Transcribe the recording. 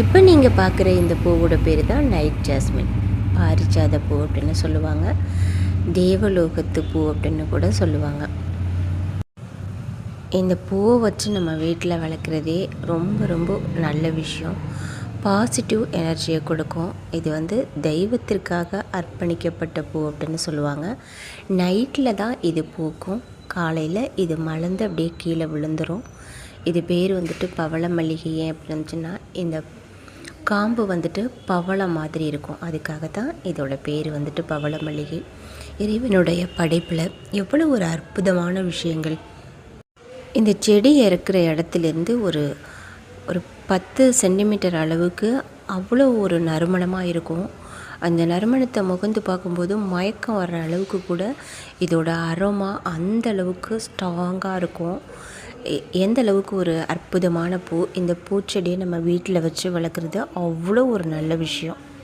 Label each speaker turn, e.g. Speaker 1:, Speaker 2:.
Speaker 1: இப்போ நீங்கள் பார்க்குற இந்த பூவோட பேர் தான் நைட் ஜாஸ்மின். பாரிஜாத பூ அப்படின்னு சொல்லுவாங்க. தேவலோகத்து பூ அப்படின்னு கூட சொல்லுவாங்க. இந்த பூவை வச்சு நம்ம வீட்டில் வளர்க்குறதே ரொம்ப ரொம்ப நல்ல விஷயம். பாசிட்டிவ் எனர்ஜியை கொடுக்கும். இது வந்து தெய்வத்திற்காக அர்ப்பணிக்கப்பட்ட பூ அப்படின்னு சொல்லுவாங்க. நைட்டில் தான் இது பூக்கும். காலையில் இது மலர்ந்து அப்படியே கீழே விழுந்துடும் இது பேர் வந்துட்டு பவள மல்லிகை ஏன் அப்படின்னு இந்த காம்பு வந்துட்டு பவளம் மாதிரி இருக்கும். அதுக்காக தான் இதோட பேர் வந்துட்டு பவள மல்லிகை இறைவனுடைய படைப்பில் எவ்வளோ ஒரு அற்புதமான விஷயங்கள். இந்த செடி இறக்குற இடத்துலேருந்து ஒரு ஒரு பத்து சென்டிமீட்டர் அளவுக்கு அவ்வளோ ஒரு நறுமணமாக இருக்கும். அந்த நறுமணத்தை முகந்து பார்க்கும்போது மயக்கம் வர்ற அளவுக்கு கூட இதோட அரோமா அந்த அளவுக்கு ஸ்ட்ராங்காக இருக்கும். எ- எந்த அளவுக்கு ஒரு அற்புதமான பூ இந்த பூச்செடியை நம்ம வீட்டில் வச்சு வளர்க்குறது அவ்வளோ ஒரு நல்ல விஷயம்.